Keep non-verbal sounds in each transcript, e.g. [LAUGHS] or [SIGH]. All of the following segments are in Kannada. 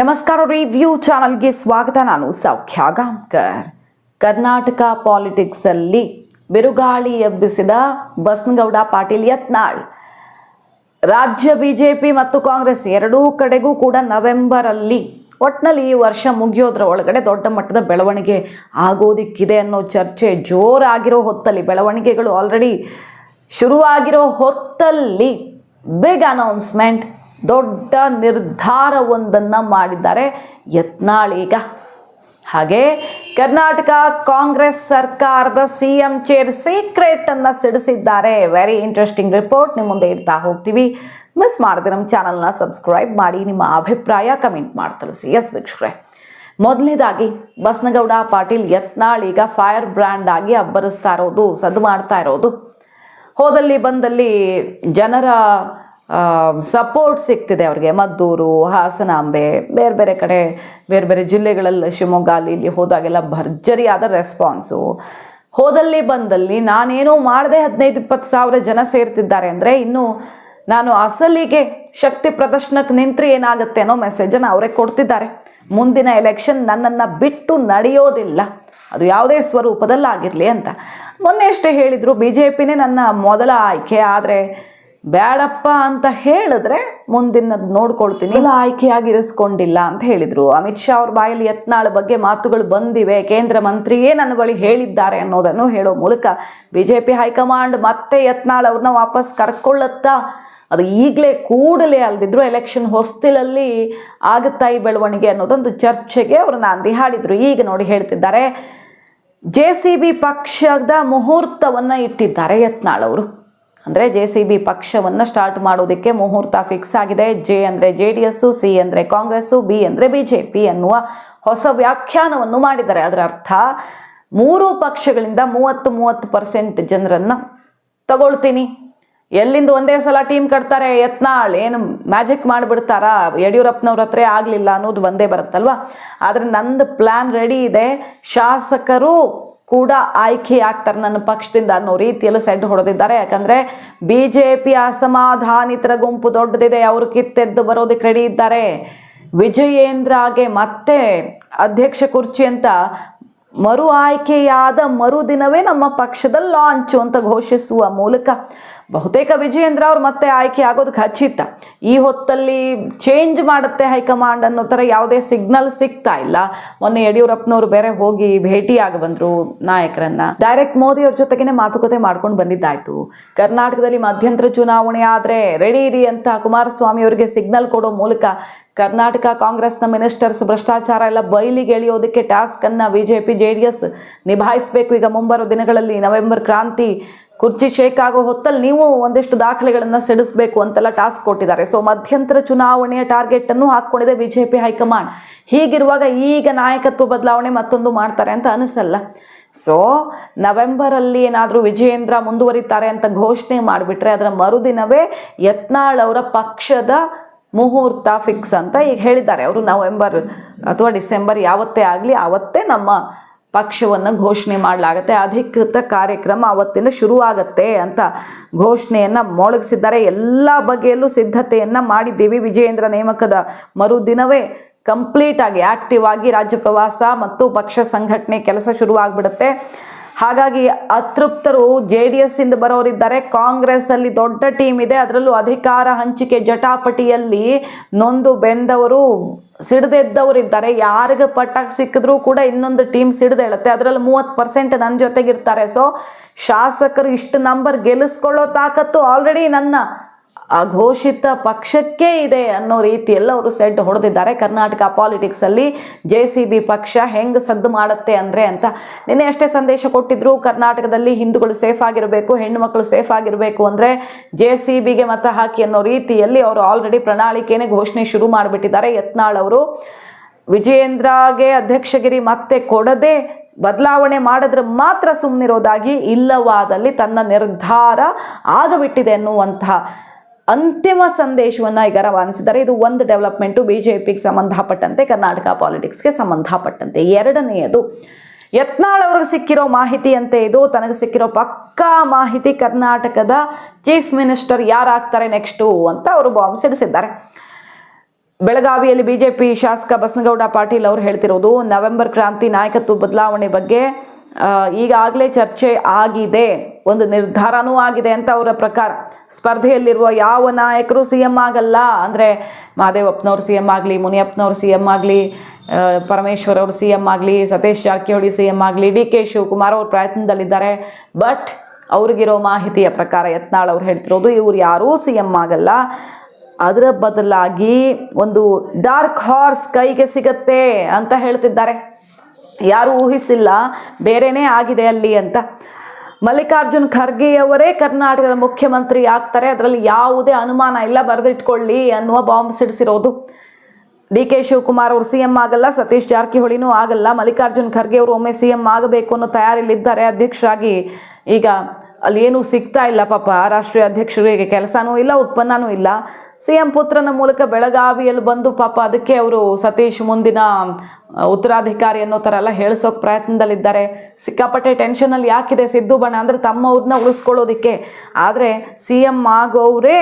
ನಮಸ್ಕಾರ ರಿವ್ಯೂ ಚಾನಲ್ಗೆ ಸ್ವಾಗತ. ನಾನು ಸೌಖ್ಯ ಗಾಂಕರ್ ಕರ್ನಾಟಕ ಪಾಲಿಟಿಕ್ಸಲ್ಲಿ ಬಿರುಗಾಳಿ ಎಬ್ಬಿಸಿದ ಬಸನಗೌಡ ಪಾಟೀಲ್ ಯತ್ನಾಳ್. ರಾಜ್ಯ ಬಿಜೆಪಿ ಮತ್ತು ಕಾಂಗ್ರೆಸ್ ಎರಡೂ ಕಡೆಗೂ ಕೂಡ ನವೆಂಬರ್ ಅಲ್ಲಿ ಒಟ್ಟಿನಲ್ಲಿ ಈ ವರ್ಷ ಮುಗಿಯೋದ್ರ ಒಳಗಡೆ ದೊಡ್ಡ ಮಟ್ಟದ ಬೆಳವಣಿಗೆ ಆಗೋದಿಕ್ಕಿದೆ ಅನ್ನೋ ಚರ್ಚೆ ಜೋರಾಗಿರೋ ಹೊತ್ತಲ್ಲಿ, ಬೆಳವಣಿಗೆಗಳು ಆಲ್ರೆಡಿ ಶುರುವಾಗಿರೋ ಹೊತ್ತಲ್ಲಿ ಬಿಗ್ ಅನೌನ್ಸ್ಮೆಂಟ್ ದೊಡ್ಡ ನಿರ್ಧಾರವೊಂದನ್ನು ಮಾಡಿದ್ದಾರೆ ಯತ್ನಾಳೀಗ ಹಾಗೆ ಕರ್ನಾಟಕ ಕಾಂಗ್ರೆಸ್ ಸರ್ಕಾರದ ಸಿ ಎಂ ಚೇರ್ ಸೀಕ್ರೆಟ್ ಅನ್ನ ಸಿಡಿಸಿದ್ದಾರೆ. ವೆರಿ ಇಂಟ್ರೆಸ್ಟಿಂಗ್ ರಿಪೋರ್ಟ್ ನಿಮ್ಮ ಮುಂದೆ ಇಡ್ತಾ ಹೋಗ್ತೀವಿ. ಮಿಸ್ ಮಾಡದೆ ನಮ್ಮ ಚಾನಲ್ನ ಸಬ್ಸ್ಕ್ರೈಬ್ ಮಾಡಿ, ನಿಮ್ಮ ಅಭಿಪ್ರಾಯ ಕಮೆಂಟ್ ಮಾಡಿ ತಿಳಿಸಿ. ಎಸ್ ವೀಕ್ಷಕರೇ. ಮೊದಲನೇದಾಗಿ, ಬಸನಗೌಡ ಪಾಟೀಲ್ ಯತ್ನಾಳ್ ಈಗ ಫೈರ್ ಬ್ರ್ಯಾಂಡ್ ಆಗಿ ಅಬ್ಬರಿಸ್ತಾ ಇರೋದು, ಸದ್ದು ಮಾಡ್ತಾ ಇರೋದು. ಹೋದಲ್ಲಿ ಬಂದಲ್ಲಿ ಜನರ ಸಪೋರ್ಟ್ ಸಿಗ್ತಿದೆ ಅವ್ರಿಗೆ. ಮದ್ದೂರು, ಹಾಸನಾಂಬೆ, ಬೇರೆ ಬೇರೆ ಕಡೆ, ಬೇರೆ ಬೇರೆ ಜಿಲ್ಲೆಗಳಲ್ಲಿ ಶಿವಮೊಗ್ಗ ಅಲ್ಲಿ ಇಲ್ಲಿ ಹೋದಾಗೆಲ್ಲ ಭರ್ಜರಿಯಾದ ರೆಸ್ಪಾನ್ಸು ಹೋದಲ್ಲಿ ಬಂದಲ್ಲಿ ನಾನೇನೋ ಮಾಡದೆ ಹದಿನೈದು ಇಪ್ಪತ್ತು ಸಾವಿರ ಜನ ಸೇರ್ತಿದ್ದಾರೆ ಅಂದರೆ ಇನ್ನು ನಾನು ಅಸಲಿಗೆ ಶಕ್ತಿ ಪ್ರದರ್ಶನಕ್ಕೆ ನಿಂತರೆ ಏನಾಗುತ್ತೆ ಅನ್ನೋ ಮೆಸೇಜನ್ನು ಅವರೇ ಕೊಡ್ತಿದ್ದಾರೆ. ಮುಂದಿನ ಎಲೆಕ್ಷನ್ ನನ್ನನ್ನು ಬಿಟ್ಟು ನಡೆಯೋದಿಲ್ಲ. ಅದು ಯಾವುದೇ ಸ್ವರೂಪದಲ್ಲಾಗಿರಲಿ ಅಂತ. ಮೊನ್ನೆ ಅಷ್ಟೇ ಹೇಳಿದರು ಬಿ ಜೆ ಪಿನೇ ನನ್ನ ಮೊದಲ ಆಯ್ಕೆ. ಆದರೆ ಬೇಡಪ್ಪ ಅಂತ ಹೇಳಿದ್ರೆ ಮುಂದಿನದು ನೋಡ್ಕೊಳ್ತೀನಿ. ಇಲ್ಲ ಆಯ್ಕೆಯಾಗಿ ಇರಿಸ್ಕೊಂಡಿಲ್ಲ ಅಂತ ಹೇಳಿದರು. ಅಮಿತ್ ಶಾ ಅವ್ರ ಬಾಯಲ್ಲಿ ಯತ್ನಾಳ ಬಗ್ಗೆ ಮಾತುಗಳು ಬಂದಿವೆ. ಕೇಂದ್ರ ಮಂತ್ರಿಯೇ ನನ್ನ ಬಳಿ ಹೇಳಿದ್ದಾರೆ ಅನ್ನೋದನ್ನು ಹೇಳೋ ಮೂಲಕ ಬಿ ಜೆ ಪಿ ಹೈಕಮಾಂಡ್ ಮತ್ತೆ ಯತ್ನಾಳ್ ಅವ್ರನ್ನ ವಾಪಸ್ ಕರ್ಕೊಳ್ಳುತ್ತಾ? ಅದು ಈಗಲೇ ಕೂಡಲೇ ಅಲ್ದಿದ್ರು ಎಲೆಕ್ಷನ್ ಹೊಸ್ತಿಲಲ್ಲಿ ಆಗುತ್ತಾ ಈ ಬೆಳವಣಿಗೆ ಅನ್ನೋದೊಂದು ಚರ್ಚೆಗೆ ಅವರು ನಾಂದಿ ಹಾಡಿದರು. ಈಗ ನೋಡಿ ಹೇಳ್ತಿದ್ದಾರೆ, ಜೆ ಸಿ ಬಿ ಪಕ್ಷದ ಮುಹೂರ್ತವನ್ನು ಇಟ್ಟಿದ್ದಾರೆ ಯತ್ನಾಳ್ ಅವರು. ಅಂದರೆ ಜೆ ಸಿ ಬಿ ಪಕ್ಷವನ್ನು ಸ್ಟಾರ್ಟ್ ಮಾಡೋದಕ್ಕೆ ಮುಹೂರ್ತ ಫಿಕ್ಸ್ ಆಗಿದೆ. ಜೆ ಅಂದರೆ ಜೆ ಡಿ ಎಸ್ಸು ಸಿ ಅಂದರೆ ಕಾಂಗ್ರೆಸ್ಸು ಬಿ ಅಂದರೆ ಬಿ ಜೆ ಪಿ ಅನ್ನುವ ಹೊಸ ವ್ಯಾಖ್ಯಾನವನ್ನು ಮಾಡಿದ್ದಾರೆ. ಅದರ ಅರ್ಥ, ಮೂರು ಪಕ್ಷಗಳಿಂದ ಮೂವತ್ತು ಮೂವತ್ತು ಪರ್ಸೆಂಟ್ ಜನರನ್ನು ತಗೊಳ್ತೀನಿ. ಎಲ್ಲಿಂದ ಒಂದೇ ಸಲ ಟೀಮ್ ಕಟ್ತಾರೆ? ಯತ್ನಾಳ್, ಏನು ಮ್ಯಾಜಿಕ್ ಮಾಡಿಬಿಡ್ತಾರಾ? ಯಡಿಯೂರಪ್ಪನವ್ರ ಹತ್ರ ಆಗಲಿಲ್ಲ ಅನ್ನೋದು ಒಂದೇ ಬರುತ್ತಲ್ವ? ಆದರೆ ನಂದು ಪ್ಲ್ಯಾನ್ ರೆಡಿ ಇದೆ. ಶಾಸಕರು ಕೂಡ ಆಯ್ಕೆ ಆಗ್ತಾರೆ ನನ್ನ ಪಕ್ಷದಿಂದ ಅನ್ನೋ ರೀತಿಯಲ್ಲಿ ಸೆಡ್ ಹೊಡೆದಿದ್ದಾರೆ. ಯಾಕಂದ್ರೆ ಬಿ ಜೆ ಪಿ ಅಸಮಾಧಾನಿತರ ಗುಂಪು ದೊಡ್ಡದಿದೆ, ಅವರು ಕಿತ್ತೆದ್ದು ಬರೋದಕ್ಕೆ ರೆಡಿ ಇದ್ದಾರೆ. ವಿಜಯೇಂದ್ರಗೆ ಮತ್ತೆ ಅಧ್ಯಕ್ಷ ಕುರ್ಚಿ ಅಂತ ಮರು ಆಯ್ಕೆಯಾದ ಮರುದಿನವೇ ನಮ್ಮ ಪಕ್ಷದ ಲಾಂಚು ಅಂತ ಘೋಷಿಸುವ ಮೂಲಕ ಬಹುತೇಕ ವಿಜಯೇಂದ್ರ ಅವ್ರು ಮತ್ತೆ ಆಯ್ಕೆ ಆಗೋದು ಖಚಿತ. ಈ ಹೊತ್ತಲ್ಲಿ ಚೇಂಜ್ ಮಾಡುತ್ತೆ ಹೈಕಮಾಂಡ್ ಅನ್ನೋ ಥರ ಯಾವುದೇ ಸಿಗ್ನಲ್ ಸಿಗ್ತಾ ಇಲ್ಲ. ಮೊನ್ನೆ ಯಡಿಯೂರಪ್ಪನವರು ಬೇರೆ ಹೋಗಿ ಭೇಟಿಯಾಗಿ ಬಂದರು ನಾಯಕರನ್ನ. ಡೈರೆಕ್ಟ್ ಮೋದಿ ಅವ್ರ ಜೊತೆಗೇನೆ ಮಾತುಕತೆ ಮಾಡ್ಕೊಂಡು ಬಂದಿದ್ದಾಯ್ತು. ಕರ್ನಾಟಕದಲ್ಲಿ ಮಧ್ಯಂತರ ಚುನಾವಣೆ ಆದರೆ ರೆಡಿ ಇರಿ ಅಂತ ಕುಮಾರಸ್ವಾಮಿ ಅವರಿಗೆ ಸಿಗ್ನಲ್ ಕೊಡೋ ಮೂಲಕ ಕರ್ನಾಟಕ ಕಾಂಗ್ರೆಸ್ನ ಮಿನಿಸ್ಟರ್ಸ್ ಭ್ರಷ್ಟಾಚಾರ ಎಲ್ಲ ಬಯಲಿಗೆ ಎಳೆಯೋದಕ್ಕೆ ಟಾಸ್ಕನ್ನು B J P J D S ನಿಭಾಯಿಸಬೇಕು. ಈಗ ಮುಂಬರೋ ದಿನಗಳಲ್ಲಿ ನವೆಂಬರ್ ಕ್ರಾಂತಿ ಕುರ್ಚಿ ಶೇಕ್ ಆಗೋ ಹೊತ್ತಲ್ಲಿ ನೀವು ಒಂದಿಷ್ಟು ದಾಖಲೆಗಳನ್ನು ಸೆಡಿಸಬೇಕು ಅಂತೆಲ್ಲ ಟಾಸ್ಕ್ ಕೊಟ್ಟಿದ್ದಾರೆ. ಸೊ ಮಧ್ಯಂತರ ಚುನಾವಣೆಯ ಟಾರ್ಗೆಟನ್ನು ಹಾಕ್ಕೊಂಡಿದೆ B J P high command. ಹೀಗಿರುವಾಗ ಈಗ ನಾಯಕತ್ವ ಬದಲಾವಣೆ ಮತ್ತೊಂದು ಮಾಡ್ತಾರೆ ಅಂತ ಅನಿಸಲ್ಲ. ಸೊ ನವೆಂಬರಲ್ಲಿ ಏನಾದರೂ ವಿಜಯೇಂದ್ರ ಮುಂದುವರಿತಾರೆ ಅಂತ ಘೋಷಣೆ ಮಾಡಿಬಿಟ್ರೆ ಅದರ ಮರುದಿನವೇ ಯತ್ನಾಳ್ ಅವರ ಪಕ್ಷದ ಮುಹೂರ್ತ ಫಿಕ್ಸ್ ಅಂತ ಈಗ ಹೇಳಿದ್ದಾರೆ. ಅವರು ನವೆಂಬರ್ ಅಥವಾ ಡಿಸೆಂಬರ್ ಯಾವತ್ತೇ ಆಗಲಿ ಆವತ್ತೇ ನಮ್ಮ ಪಕ್ಷವನ್ನು ಘೋಷಣೆ ಮಾಡಲಾಗತ್ತೆ. ಅಧಿಕೃತ ಕಾರ್ಯಕ್ರಮ ಅವತ್ತಿಂದ ಶುರುವಾಗತ್ತೆ ಅಂತ ಘೋಷಣೆಯನ್ನು ಮೊಳಗಿಸಿದ್ದಾರೆ. ಎಲ್ಲ ಬಗೆಯಲ್ಲೂ ಸಿದ್ಧತೆಯನ್ನು ಮಾಡಿದ್ದೀವಿ. ವಿಜಯೇಂದ್ರ ನೇಮಕದ ಮರುದಿನವೇ ಕಂಪ್ಲೀಟಾಗಿ ಆ್ಯಕ್ಟಿವ್ ಆಗಿ ರಾಜ್ಯ ಪ್ರವಾಸ ಮತ್ತು ಪಕ್ಷ ಸಂಘಟನೆ ಕೆಲಸ ಶುರುವಾಗ್ಬಿಡುತ್ತೆ. ಹಾಗಾಗಿ ಅತೃಪ್ತರು ಜೆ ಡಿ ಎಸ್ ಇಂದ ಬರೋರಿದ್ದಾರೆ. ಕಾಂಗ್ರೆಸ್ ಅಲ್ಲಿ ದೊಡ್ಡ ಟೀಮ್ ಇದೆ. ಅದರಲ್ಲೂ ಅಧಿಕಾರ ಹಂಚಿಕೆ ಜಟಾಪಟಿಯಲ್ಲಿ ನೊಂದು ಬೆಂದವರು, ಸಿಡ್ದೆದ್ದವರಿದ್ದಾರೆ. ಯಾರಿಗೆ ಪಟ್ಟಾಗಿ ಸಿಕ್ಕಿದ್ರೂ ಕೂಡ ಇನ್ನೊಂದು ಟೀಮ್ ಸಿಡ್ದೇಳುತ್ತೆ ಅದರಲ್ಲಿ ಮೂವತ್ತು ಪರ್ಸೆಂಟ್ ನನ್ನ ಜೊತೆಗಿರ್ತಾರೆ. ಸೊ ಶಾಸಕರು ಇಷ್ಟು ನಂಬರ್ ಗೆಲ್ಲಿಸ್ಕೊಳ್ಳೋ ತಾಕತ್ತು ಆಲ್ರೆಡಿ ನನ್ನ ಅಘೋಷಿತ ಪಕ್ಷಕ್ಕೆ ಇದೆ ಅನ್ನೋ ರೀತಿಯಲ್ಲಿ ಅವರು ಸೆಡ್ ಹೊಡೆದಿದ್ದಾರೆ. ಕರ್ನಾಟಕ ಪಾಲಿಟಿಕ್ಸಲ್ಲಿ ಜೆ ಸಿ ಬಿ ಪಕ್ಷ ಹೆಂಗೆ ಸದ್ದು ಮಾಡುತ್ತೆ ಅಂದರೆ ಅಂತ. ನಿನ್ನೆ ಅಷ್ಟೇ ಸಂದೇಶ ಕೊಟ್ಟಿದ್ರು, ಕರ್ನಾಟಕದಲ್ಲಿ ಹಿಂದೂಗಳು ಸೇಫ್ ಆಗಿರಬೇಕು ಹೆಣ್ಣು ಮಕ್ಕಳು ಸೇಫ್ ಆಗಿರಬೇಕು ಅಂದರೆ ಜೆ ಸಿ ಬಿಗೆ ಮತ ಹಾಕಿ ಅನ್ನೋ ರೀತಿಯಲ್ಲಿ ಅವರು ಆಲ್ರೆಡಿ ಪ್ರಣಾಳಿಕೆನೇ ಘೋಷಣೆ ಶುರು ಮಾಡಿಬಿಟ್ಟಿದ್ದಾರೆ. ಯತ್ನಾಳ್ ಅವರು ವಿಜಯೇಂದ್ರಗೆ ಅಧ್ಯಕ್ಷಗಿರಿ ಮತ್ತೆ ಕೊಡದೆ ಬದಲಾವಣೆ ಮಾಡಿದ್ರೆ ಮಾತ್ರ ಸುಮ್ಮನಿರೋದಾಗಿ ಇಲ್ಲವಾದಲ್ಲಿ ತನ್ನ ನಿರ್ಧಾರ ಆಗಬಿಟ್ಟಿದೆ ಅನ್ನುವಂತಹ ಅಂತಿಮ ಸಂದೇಶವನ್ನು ಈಗ ರವಾನಿಸಿದ್ದಾರೆ. ಇದು ಒಂದು ಡೆವಲಪ್ಮೆಂಟು ಬಿ ಜೆ ಪಿಗೆ ಸಂಬಂಧಪಟ್ಟಂತೆ, ಕರ್ನಾಟಕ ಪಾಲಿಟಿಕ್ಸ್ಗೆ ಸಂಬಂಧಪಟ್ಟಂತೆ. ಎರಡನೆಯದು, ಯತ್ನಾಳ್ ಅವ್ರಿಗೆ ಸಿಕ್ಕಿರೋ ಮಾಹಿತಿ ಅಂತೆ ಇದು. ತನಗೆ ಸಿಕ್ಕಿರೋ ಪಕ್ಕಾ ಮಾಹಿತಿ ಕರ್ನಾಟಕದ ಚೀಫ್ ಮಿನಿಸ್ಟರ್ ಯಾರಾಗ್ತಾರೆ ನೆಕ್ಸ್ಟು ಅಂತ ಅವರು ಬಾಂಬ್ ಸಿಡಿಸಿದ್ದಾರೆ ಬೆಳಗಾವಿಯಲ್ಲಿ ಬಿಜೆಪಿ ಶಾಸಕ ಬಸನಗೌಡ ಪಾಟೀಲ್ ಅವರು ಹೇಳ್ತಿರೋದು, ನವೆಂಬರ್ ಕ್ರಾಂತಿ ನಾಯಕತ್ವ ಬದಲಾವಣೆ ಬಗ್ಗೆ ಈಗಾಗಲೇ ಚರ್ಚೆ ಆಗಿದೆ. ಒಂದು ನಿರ್ಧಾರನೂ ಆಗಿದೆ ಅಂತ ಅವರ ಪ್ರಕಾರ. ಸ್ಪರ್ಧೆಯಲ್ಲಿರುವ ಯಾವ ನಾಯಕರು ಸಿ ಎಂ ಆಗಲ್ಲ, ಅಂದರೆ ಮಹದೇವಪ್ಪನವ್ರು ಸಿ ಎಂ ಆಗಲಿ, ಮುನಿಯಪ್ಪನವ್ರು ಸಿ ಎಂ ಆಗಲಿ ಪರಮೇಶ್ವರ್ ಅವರು ಸಿ ಎಂ ಆಗಲಿ, ಸತೀಶ್ ಜಾರಕಿಹೊಳಿ ಸಿ ಎಂ ಆಗಲಿ, ಡಿ ಕೆ ಶಿವಕುಮಾರ್ ಅವರು ಪ್ರಯತ್ನದಲ್ಲಿದ್ದಾರೆ. ಬಟ್ ಅವ್ರಿಗಿರೋ ಮಾಹಿತಿಯ ಪ್ರಕಾರ ಯತ್ನಾಳ್ ಅವ್ರು ಹೇಳ್ತಿರೋದು, ಇವ್ರು ಯಾರೂ ಸಿ ಎಂ ಆಗಲ್ಲ. ಅದರ ಬದಲಾಗಿ ಒಂದು ಡಾರ್ಕ್ ಹಾರ್ಸ್ ಕೈಗೆ ಸಿಗತ್ತೆ ಅಂತ ಹೇಳ್ತಿದ್ದಾರೆ. ಯಾರು ಊಹಿಸಿಲ್ಲ, ಬೇರೆನೇ ಆಗಿದೆ ಅಲ್ಲಿ ಅಂತ. ಮಲ್ಲಿಕಾರ್ಜುನ್ ಖರ್ಗೆಯವರೇ ಕರ್ನಾಟಕದ ಮುಖ್ಯಮಂತ್ರಿ ಆಗ್ತಾರೆ. ಅದರಲ್ಲಿ ಯಾವುದೇ ಅನುಮಾನ ಇಲ್ಲ, ಬರೆದಿಟ್ಕೊಳ್ಳಿ ಅನ್ನುವ ಬಾಂಬ್ ಸಿಡಿಸಿರೋದು. ಡಿ ಕೆ ಶಿವಕುಮಾರ್ ಅವರು ಸಿ ಎಂ ಆಗಲ್ಲ, ಸತೀಶ್ ಜಾರಕಿಹೊಳಿನೂ ಆಗಲ್ಲ. ಮಲ್ಲಿಕಾರ್ಜುನ್ ಖರ್ಗೆ ಅವರು ಒಮ್ಮೆ ಸಿ ಎಂ ಆಗಬೇಕು ಅನ್ನೋ ತಯಾರಿಲಿದ್ದಾರೆ ಅಧ್ಯಕ್ಷರಾಗಿ. ಈಗ ಅಲ್ಲಿ ಏನೂ ಸಿಗ್ತಾ ಇಲ್ಲ ಪಾಪ. ರಾಷ್ಟ್ರೀಯ ಅಧ್ಯಕ್ಷರಿಗೆ ಕೆಲಸನೂ ಇಲ್ಲ, ಉತ್ಪನ್ನನೂ ಇಲ್ಲ. ಸಿ ಎಂ ಪುತ್ರನ ಮೂಲಕ ಬೆಳಗಾವಿಯಲ್ಲಿ ಬಂದು ಪಾಪ ಅದಕ್ಕೆ ಅವರು ಸತೀಶ್ ಮುಂದಿನ ಉತ್ತರಾಧಿಕಾರಿ ಅನ್ನೋ ಥರ ಎಲ್ಲ ಹೇಳಿಸೋಕೆ ಪ್ರಯತ್ನದಲ್ಲಿದ್ದಾರೆ. ಸಿಕ್ಕಾಪಟ್ಟೆ ಟೆನ್ಷನಲ್ಲಿ ಯಾಕಿದೆ ಸಿದ್ದು ಬಣ ಅಂದರೆ ತಮ್ಮವ್ರನ್ನ ಉಳಿಸ್ಕೊಳ್ಳೋದಕ್ಕೆ. ಆದರೆ ಸಿ ಎಂ ಆಗೋರೇ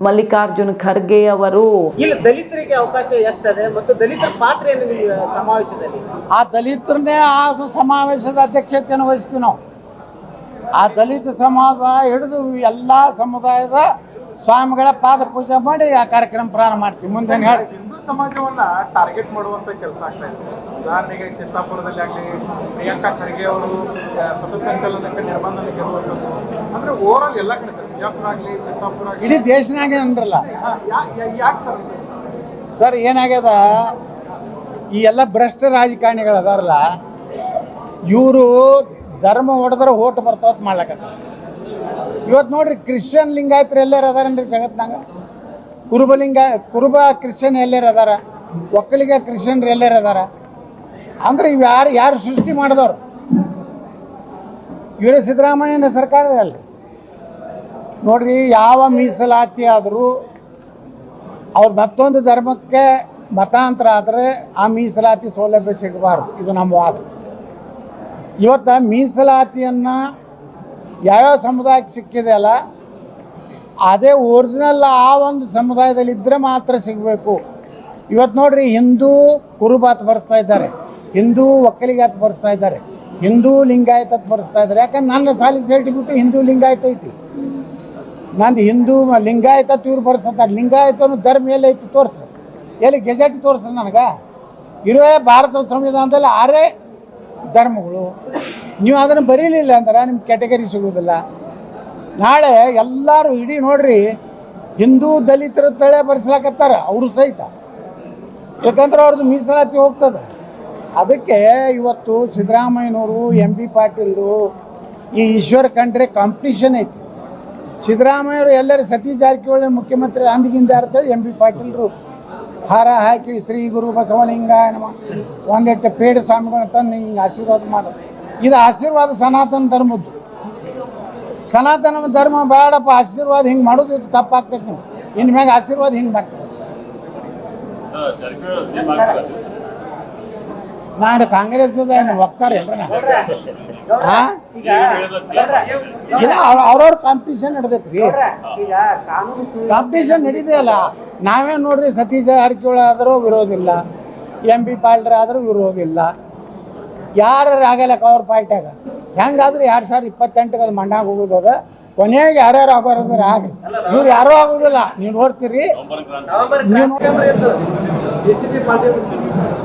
ಮಲ್ಲಿಕಾರ್ಜುನ್ ಖರ್ಗೆ ಅವರು. ಇಲ್ಲಿ ದಲಿತರಿಗೆ ಅವಕಾಶ ಎಷ್ಟಿದೆ ಮತ್ತು ದಲಿತರ ಪಾತ್ರ ಏನು ಸಮಾವೇಶದಲ್ಲಿ? ಆ ದಲಿತರನ್ನೇ ಆ ಸಮಾವೇಶದ ಅಧ್ಯಕ್ಷತೆಯನ್ನು ವಹಿಸ್ತೀವಿ ನಾವು. ಆ ದಲಿತ ಸಮಾಜ ಹಿಡಿದು ಎಲ್ಲ ಸಮುದಾಯದ ಸ್ವಾಮಿಗಳ ಪಾದ ಪೂಜೆ ಮಾಡಿ ಆ ಕಾರ್ಯಕ್ರಮ ಪ್ರಾರಂಭ ಮಾಡ್ತೀವಿ. ಮುಂದೆ ಹೇಳಿ? ಹಿಂದೂ ಸಮಾಜವನ್ನ ಟಾರ್ಗೆಟ್ ಮಾಡುವಂತ ಕೆಲಸ ಆಗ್ತಾ ಇದೆ. ಉದಾಹರಣೆಗೆ ಚಿತ್ತಾಪುರದಲ್ಲಿ ಆಗಲಿ ಪ್ರಿಯಾಂಕಾ ಖರ್ಗೆ ಅವರು ಪಥಸಂಚಲನಕ್ಕೆ ನಿರ್ಬಂಧನೆ ಇರುವಂತದ್ದು ಅಂದ್ರೆ ಓವರ್ ಆಲ್ ಎಲ್ಲ ಕಡೆ ಸರ್ ಬಿಜಾಪುರ ಆಗಲಿ ಚಿತ್ತಾಪುರ ಇಡೀ ದೇಶನಾಗೆ ಅನ್ರಲ್ಲ ಯಾಕೆ ಸರ್ ಸರ್ ಏನಾಗ್ಯದ? ಈ ಎಲ್ಲ ಭ್ರಷ್ಟ ರಾಜಕಾರಣಿಗಳು ಅದಾರಲ್ಲ ಇವರು ಧರ್ಮ ಹೊಡೆದ್ರೆ ಓಟ್ ಬರ್ತಾವತ್ ಮಾಡ್ಲಕತ್ತಾರ. ಇವತ್ತು ನೋಡ್ರಿ ಕ್ರಿಶ್ಚಿಯನ್ ಲಿಂಗಾಯತರು ಎಲ್ಲಾರು ಅದಾರನ್ರಿ ಜಗತ್ನಾಗ. ಕುರುಬ ಲಿಂಗ ಕುರುಬ ಕ್ರಿಶ್ಚಿಯನ್ ಎಲ್ಲಾರು ಅದಾರ ಒಕ್ಕಲಿಗ ಕ್ರಿಶ್ಚಿಯನ್ರು ಎಲ್ಲಾರು ಅದಾರ ಅಂದ್ರೆ ಇವ್ ಯಾರು ಯಾರು ಸೃಷ್ಟಿ ಮಾಡಿದವ್ರು? ಇವರೇ ಸಿದ್ದರಾಮಯ್ಯನ ಸರ್ಕಾರ ಅಲ್ರಿ. ನೋಡ್ರಿ ಯಾವ ಮೀಸಲಾತಿ ಆದರೂ ಅವ್ರು ಮತ್ತೊಂದು ಧರ್ಮಕ್ಕೆ ಮತಾಂತರ ಆದರೆ ಆ ಮೀಸಲಾತಿ ಸೌಲಭ್ಯ ಸಿಗಬಾರ್ದು. ಇದು ನಮ್ಮ ವಾದ. ಇವತ್ತು ಮೀಸಲಾತಿಯನ್ನು ಯಾವ್ಯಾವ ಸಮುದಾಯಕ್ಕೆ ಸಿಕ್ಕಿದೆ ಅಲ್ಲ, ಅದೇ ಒರಿಜಿನಲ್ ಆ ಒಂದು ಸಮುದಾಯದಲ್ಲಿ ಇದ್ದರೆ ಮಾತ್ರ ಸಿಗಬೇಕು. ಇವತ್ತು ನೋಡ್ರಿ, ಹಿಂದೂ ಕುರುಬಾತ್ ಬರೆಸ್ತಾ ಇದ್ದಾರೆ. ಹಿಂದೂ ಒಕ್ಕಲಿಗಾತ್ ಬರೆಸ್ತಾ ಇದ್ದಾರೆ. ಹಿಂದೂ ಲಿಂಗಾಯತ ಬರೆಸ್ತಾ ಇದ್ದಾರೆ. ಯಾಕಂದ್ರೆ ನನ್ನ ಸಾಲಿ ಬಿಟ್ಟು ಹಿಂದೂ ಲಿಂಗಾಯತ ಐತಿ. ನಾನು ಹಿಂದೂ ಲಿಂಗಾಯತ ಇವ್ರು ಬರ್ಸತ್ತಾರೆ ಲಿಂಗಾಯತನು ಧರ್ಮ ಎಲ್ಲಿ ಐತಿ, ತೋರ್ಸ. ಎಲ್ಲಿ ಗೆಜೆಟ್ ತೋರ್ಸ ನನಗೆ? ಇರುವೆ ಭಾರತದ ಸಂವಿಧಾನದಲ್ಲಿ ಆರೇ ಧರ್ಮಗಳು. ನೀವು ಅದನ್ನು ಬರೀಲಿಲ್ಲ ಅಂದ್ರೆ ನಿಮ್ಗೆ ಕ್ಯಾಟಗರಿ ಸಿಗೋದಿಲ್ಲ ನಾಳೆ ಎಲ್ಲರೂ ಇಡೀ ನೋಡ್ರಿ, ಹಿಂದೂ ದಲಿತರ ತಳೆ ಬರ್ಸ್ಲಾಕತ್ತಾರ, ಅವರು ಸಹಿತ. ಯಾಕಂದ್ರೆ ಅವ್ರದ್ದು ಮೀಸಲಾತಿ ಹೋಗ್ತದೆ. ಅದಕ್ಕೆ ಇವತ್ತು ಸಿದ್ದರಾಮಯ್ಯನವರು ಎಂ ಬಿ ಪಾಟೀಲ್ರು, ಈ ಈಶ್ವರ್ ಕಂಡ್ರೆ ಕಾಂಪಿಟಿಷನ್ ಐತಿ. ಸಿದ್ದರಾಮಯ್ಯವರು ಎಲ್ಲರೂ ಸತೀಶ್ ಜಾರಕಿಹೊಳಿ ಮುಖ್ಯಮಂತ್ರಿ ಅಂದಿಗಿಂದ ಅಂತೇಳಿ ಎಂ ಬಿ ಪಾಟೀಲ್ರು ಹಾರ ಹಾಕಿ ಶ್ರೀ ಗುರು ಬಸವಲಿಂಗ ನಮ ಒಂದೆಟ್ಟು ಪೇಡ ಸ್ವಾಮಿಗಳನ್ನ ತಂದು ಹಿಂಗೆ ಆಶೀರ್ವಾದ ಮಾಡೋದು. ಇದು ಆಶೀರ್ವಾದ ಸನಾತನ ಧರ್ಮದ್ದು. ಸನಾತನ ಧರ್ಮ ಬೇಡಪ್ಪ, ಆಶೀರ್ವಾದ ಹಿಂಗೆ ಮಾಡೋದು ಇದು ತಪ್ಪಾಗ್ತೈತೆ ನೀವು. ಇನ್ನು ಮ್ಯಾಗ ಆಶೀರ್ವಾದ ಹಿಂಗೆ ಮಾಡ್ತೀವಿ. ನಾನು ಕಾಂಗ್ರೆಸ್ ಹೋಗ್ತಾರೆ ಇಲ್ಲ ಅವ್ರವ್ರ ಕಾಂಪಿಟೇಷನ್ ನಡೆದೈತ್ರಿ. ಕಾಂಪಿಟೇಷನ್ ನಡೀದೆಯಲ್ಲ ನಾವೇ ನೋಡ್ರಿ ಸತೀಶ ಜಾರಕಿಹೊಳಿ ಆದರೂ ವಿರೋಧಿಲ್ಲ ಎಂ ಬಿ ಪಾಲ್ಡ್ರ್ ಆದರೂ ವಿರೋಧಿಲ್ಲ ಯಾರು ಆಗಲ್ಲ ಕವರ್ ಪಾರ್ಟಿಯಾಗ ಹೆಂಗಾದ್ರೂ ಎರಡು ಸಾವಿರದ ಇಪ್ಪತ್ತೆಂಟಕ್ಕೆ ಅದು ಮಣ್ಣಾಗ ಹೋಗೋದು ಕೊನೆಗೆ ಯಾರ್ಯಾರು ಆಗೋರಂದ್ರೆ ಆಗ್ರಿ ಇವ್ರು ಯಾರೂ ಆಗೋದಿಲ್ಲ. ನೀವು ನೋಡ್ತೀರಿ.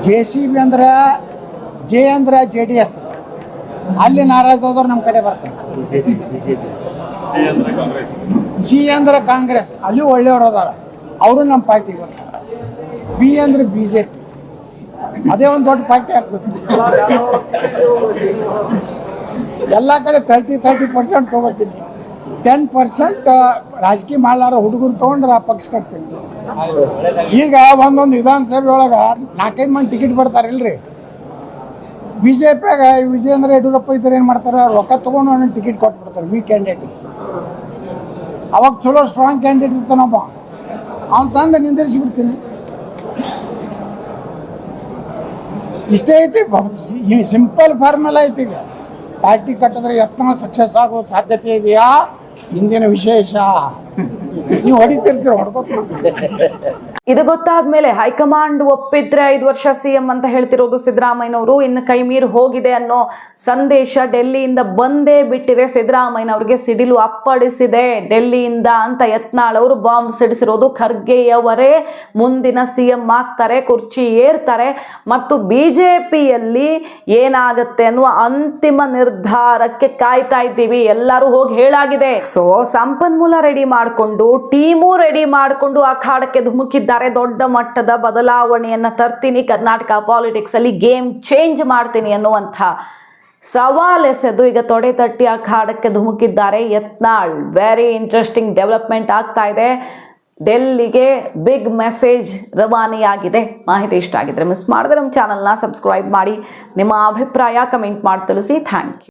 ಜೆ ಸಿ ಬಿ ಅಂದ್ರೆ ಜೆ ಅಂದ್ರೆ ಜೆ ಡಿ ಎಸ್ ಅಲ್ಲಿ ನಾರಾಜ್ ಹೋದ್ರೆ ನಮ್ಮ ಕಡೆ ಬರ್ತಾರೆ. ಸಿ ಅಂದ್ರೆ ಕಾಂಗ್ರೆಸ್. ಅಲ್ಲಿ ಒಳ್ಳೆಯವರು ಅದಾರ. ಅವರು ನಮ್ಮ ಪಾರ್ಟಿಗೆ ಬರ್ತಾರೆ. ಬಿ ಅಂದ್ರೆ ಬಿ ಜೆ ಪಿ ಅದೇ ಒಂದು ದೊಡ್ಡ ಪಾರ್ಟಿ ಆಗ್ತದೆ. ಎಲ್ಲ ಕಡೆ ತರ್ಟಿ ತರ್ಟಿ ಪರ್ಸೆಂಟ್ ತೊಗೊಳ್ತೀನಿ. ಟೆನ್ ಪರ್ಸೆಂಟ್ ರಾಜಕೀಯ ಮಾಡಲಾರ ಹುಡುಗರು ತೊಗೊಂಡ್ರೆ ಆ ಪಕ್ಷ ಕಟ್ತೀನಿ. ಈಗ ಒಂದೊಂದು ವಿಧಾನಸಭೆ ಒಳಗೆ ನಾಲ್ಕೈದು ಮಂದಿ ಟಿಕೆಟ್ ಬರ್ತಾರೆ ಇಲ್ರಿ ಬಿ ಜೆ ಪಿಯಾಗ ವಿಜಯೇಂದ್ರ ಯಡಿಯೂರಪ್ಪ ಇದ್ರೆ ಏನು ಮಾಡ್ತಾರೆ? ರೊಕ್ಕ ತೊಗೊಂಡು ಒಂದೊಂದು ಟಿಕೆಟ್ ಕೊಟ್ಬಿಡ್ತಾರೆ ವಿ ಕ್ಯಾಂಡಿಡೇಟ್ ಅವಾಗ ಚಲೋ ಸ್ಟ್ರಾಂಗ್ ಕ್ಯಾಂಡಿಡೇಟ್ ಇರ್ತಾನಪ್ಪ ಅವ್ನು ತಂದು ನಿಂದಿರಿಸಿ ಇಷ್ಟೇ ಐತಿ. ಈ ಸಿಂಪಲ್ ಫಾರ್ಮುಲಾ ಐತಿ ಈಗ. ಪಾರ್ಟಿ ಕಟ್ಟಿದ್ರೆ ಯತ್ನ ಸಕ್ಸಸ್ ಆಗೋ ಸಾಧ್ಯತೆ ಇದೆಯಾ? ಇಂದಿನ ವಿಶೇಷ. [LAUGHS] ನೀವು ಹೊಡಿತಿರ್ತೀರ ಹೊಡ್ಕೋತ ಇದು ಗೊತ್ತಾದ್ಮೇಲೆ ಹೈಕಮಾಂಡ್ ಒಪ್ಪಿದ್ರೆ ಐದು ವರ್ಷ ಸಿಎಂ ಅಂತ ಹೇಳ್ತಿರೋದು ಸಿದ್ದರಾಮಯ್ಯನವರು. ಇನ್ನು ಕೈ ಮೀರಿ ಹೋಗಿದೆ ಅನ್ನೋ ಸಂದೇಶ ಡೆಲ್ಲಿಯಿಂದ ಬಂದೇ ಬಿಟ್ಟಿದೆ. ಸಿದ್ದರಾಮಯ್ಯನವ್ರಿಗೆ ಸಿಡಿಲು ಅಪ್ಪಡಿಸಿದೆ ಡೆಲ್ಲಿಯಿಂದ ಅಂತ ಯತ್ನಾಳ್ ಅವರು ಬಾಂಬ್ ಸಿಡಿಸಿರೋದು ಖರ್ಗೆಯವರೇ. ಮುಂದಿನ ಸಿಎಂ ಆಗ್ತಾರೆ, ಕುರ್ಚಿ ಏರ್ತಾರೆ. ಮತ್ತು ಬಿಜೆಪಿಯಲ್ಲಿ ಏನಾಗುತ್ತೆ ಅನ್ನುವ ಅಂತಿಮ ನಿರ್ಧಾರಕ್ಕೆ ಕಾಯ್ತಾ ಇದ್ದೀವಿ. ಎಲ್ಲರೂ ಹೋಗಿ ಹೇಳಾಗಿದೆ. ಸೊ, ಸಂಪನ್ಮೂಲ ರೆಡಿ ಮಾಡಿಕೊಂಡು, ಟೀಮು ರೆಡಿ ಮಾಡಿಕೊಂಡು ಅಖಾಡಕ್ಕೆ ಧುಮುಕಿದ್ದಾರೆ ದೊಡ್ಡ ಮಟ್ಟದ ಬದಲಾವಣೆಯನ್ನು ತರ್ತೀನಿ. ಕರ್ನಾಟಕ ಪಾಲಿಟಿಕ್ಸ್ ಅಲ್ಲಿ ಗೇಮ್ ಚೇಂಜ್ ಮಾಡ್ತೀನಿ ಅನ್ನುವಂಥ ಸವಾಲ್ ಎಸೆದು ಈಗ ತೊಡೆ ತಟ್ಟಿ ಅಖಾಡಕ್ಕೆ ಧುಮುಕಿದ್ದಾರೆ. ಯತ್ನಾಳ್ ವೆರಿ ಇಂಟ್ರೆಸ್ಟಿಂಗ್ ಡೆವಲಪ್ಮೆಂಟ್ ಆಗ್ತಾ ಇದೆ. ಡೆಲ್ಲಿಗೆ ಬಿಗ್ ಮೆಸೇಜ್ ರವಾನೆಯಾಗಿದೆ. ಮಾಹಿತಿ ಇಷ್ಟ ಆಗಿದ್ರೆ ಮಿಸ್ ಮಾಡಿದ್ರೆ ನಮ್ಮ ಚಾನಲ್ನ ಸಬ್ಸ್ಕ್ರೈಬ್ ಮಾಡಿ. ನಿಮ್ಮ ಅಭಿಪ್ರಾಯ ಕಮೆಂಟ್ ಮಾಡಿ ತಿಳಿಸಿ. Thank you